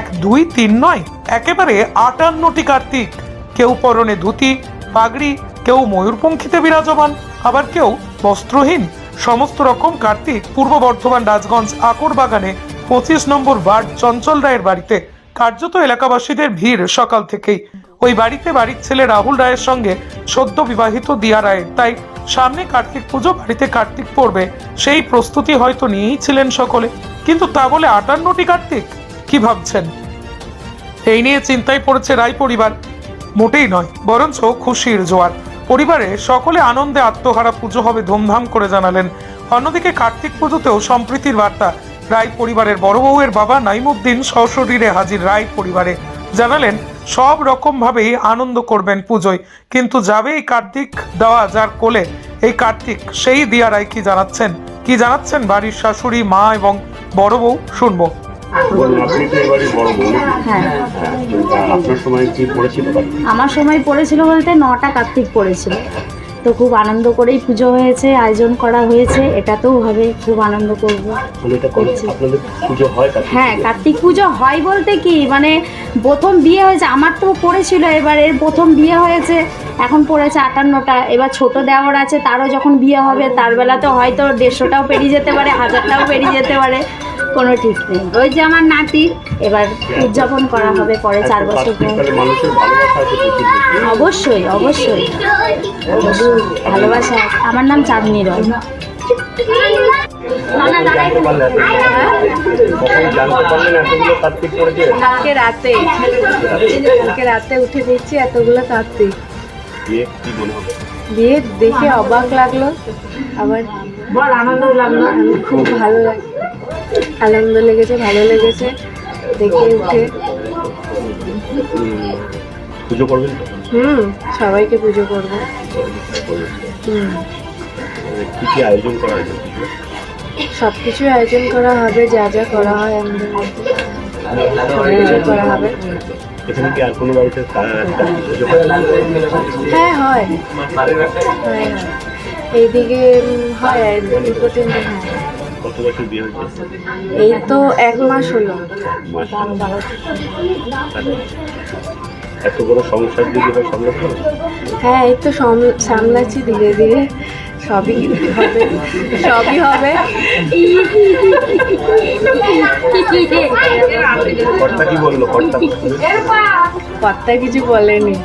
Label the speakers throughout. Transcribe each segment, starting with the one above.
Speaker 1: এক, দুই, তিন নয়। একেবারে আটান্নটি কার্তিক। কেউ পরনে ধুতি, পাগড়ি, কেউ ময়ূরপঙ্খীতে বিরাজমান। আবার কেউ বস্ত্রহীন। সমস্ত রকম কার্তিক পূর্ব বর্ধমান রাজগঞ্জ আকর বাগানে পঁচিশ নম্বর ওয়ার্ড চঞ্চল রায়ের বাড়িতে। কার্যত এলাকাবাসীদের ভিড় সকাল থেকেই। ওই বাড়িতে বাড়ির ছেলে রাহুল রায়ের সঙ্গে সদ্য বিবাহিত দিয়া রায়ের। তাই সামনে কার্তিক পুজো, বাড়িতে কার্তিক পড়বে। সেই প্রস্তুতি হয়তো নিয়েই ছিলেন সকলে। কিন্তু তা বলে আটান্নটি কার্তিক। কি ভাবছেন? এই নিয়ে চিন্তায় পড়েছে রায় পরিবার। মোটেই নয়, বরঞ্চ খুশির জোয়ার। পরিবারে সকলে আনন্দে আত্মহারা পুজো হবে ধুমধাম করে জানালেন। অন্যদিকে কার্তিক পুজোতেও সম্প্রীতির বার্তা রায় পরিবারের বড় বউয়ের বাবা নাইমুদ্দিন সশরীরে হাজির রায় পরিবারে। জানালেন, সব রকম ভাবেই আনন্দ করবেন পুজোয়, কিন্তু যাবে এই কার্তিক দেওয়া যার কোলে? এই কার্তিক, সেই দিয়া রায় কি জানাচ্ছেন? কি জানাচ্ছেন বাড়ির শাশুড়ি, মা এবং বড় বউ? শুনব।
Speaker 2: আপনি তো এবারে বড় বউ।
Speaker 3: হ্যাঁ
Speaker 2: হ্যাঁ। তো তা আপনার সময় কি পড়েছিল
Speaker 3: আমার সময় পড়েছিল বলতে নটা কার্তিক পড়েছিল। তো খুব আনন্দ করেই পুজো হয়েছে আয়োজন করা হয়েছে এটাতেও হবে খুব আনন্দ করব।
Speaker 2: হয়
Speaker 3: হ্যাঁ কার্তিক পুজো হয় বলতে কি মানে প্রথম বিয়ে হয়েছে আমার তো পড়েছিল এবার এর প্রথম বিয়ে হয়েছে এখন পড়েছে আটান্নটা এবার ছোট দেওয়ার আছে তারও যখন বিয়ে হবে তার বেলাতে হয়তো দেড়শোটাও পেরিয়ে যেতে পারে হাজারটাও পেরিয়ে যেতে পারে। কোনো ঠিক নেই ওই যে আমার নাতি এবার উদযাপন করা হবে পরে চার বছর পর। অবশ্যই অবশ্যই। ভালোবাসা আমার নাম চাঁদনি রয়।
Speaker 4: কালকে রাতে কালকে রাতে উঠে দেখছি এতগুলো কার্তিক
Speaker 2: দিয়ে
Speaker 4: দেখে অবাক লাগল আবার আনন্দ লাগল। খুব ভালো লাগে আনন্দ লেগেছে ভালো লেগেছে দেখে উঠে।
Speaker 2: পুজো করবেন তো?
Speaker 4: হুম সবাইকে পুজো করব। হুম।
Speaker 2: মানে কি কি আয়োজন করা হয়েছে?
Speaker 4: সব কিছু আয়োজন করা হবে যা যা করা হয় আমাদের মধ্যে। করা হবে।
Speaker 2: এখানে কি আর কোনো বাড়িতে কা- কার্তিক পুজো হয়?
Speaker 4: হ্যাঁ এইদিকে হয় দুটো তিনটে হ্যাঁ।
Speaker 2: কত বছর বিয়ে হয়েছে?
Speaker 4: এই তো এক মাস হলো।
Speaker 2: এত বড় সংসার যদি হয়
Speaker 4: হ্যাঁ এই তো সামলাচ্ছি ধীরে ধীরে। সবই হবে সবই হবে।
Speaker 2: কর্তা কি বলল? কর্তা
Speaker 4: কর্তা কিছু বলেনি।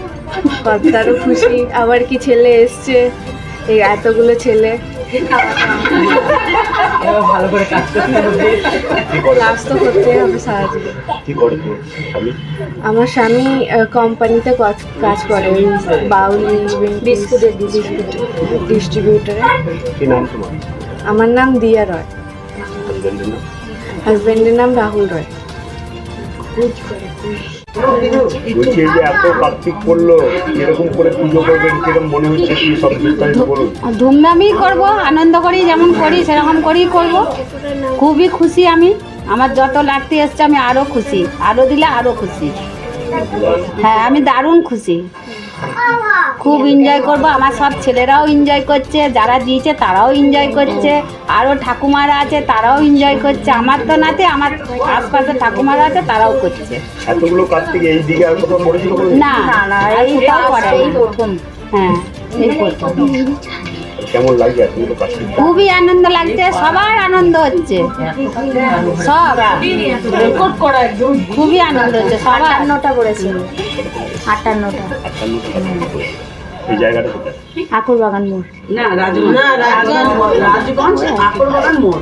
Speaker 4: কর্তারও খুশি। আবার কি ছেলে এসছে? এই এতগুলো ছেলে।
Speaker 2: কি করে
Speaker 4: কাজ তো করতে হবে সারাদিন।
Speaker 2: কি করে
Speaker 4: আমার স্বামী কোম্পানিতে কাজ করে। বাউলি বিস্কুটের ডিস্ট্রিবিউটারে
Speaker 2: কি নাম তোমার?
Speaker 4: আমার নাম দিয়া রয়।
Speaker 2: হাজবেন্ডের নাম?
Speaker 4: রাহুল রয়।
Speaker 2: বলছি যে এত কার্তিক করল এরকম করে পুজো করবেন, কীরকম মনে হচ্ছে কি সব বিস্তারিত বলুন।
Speaker 3: ধুমধামই করব, আনন্দ করি, যেমন করি, সেরকম করেই করব। খুবই খুশি আমি। আমার যত লাগতে এসছে, আমি আরও খুশি। আরও দিলে আরও খুশি। হ্যাঁ আমি দারুণ খুশি। খুব এনজয় করব। আমার সব ছেলেরাও এনজয় করছে যারা দিয়েছে তারাও এনজয় করছে। আরও ঠাকুমারা আছে তারাও এনজয় করছে। আমার তো নাতে আমার আশপাশে ঠাকুমারা আছে তারাও করছে? না না এই প্রথম। হ্যাঁ এই প্রথম।
Speaker 2: কেমন লাগছে
Speaker 3: খুবই আনন্দ লাগছে সবার আনন্দ হচ্ছে। সব। খুবই আনন্দ হচ্ছে সবার। আটান্নটা পড়েছিল। আটান্নটা।
Speaker 2: এই জায়গাটা কোথায়?
Speaker 3: ঠাকুর বাগান মোড়।
Speaker 5: না রাজগঞ্জ। না রাজগঞ্জ। রাজগঞ্জ আকরবাগান মোড়।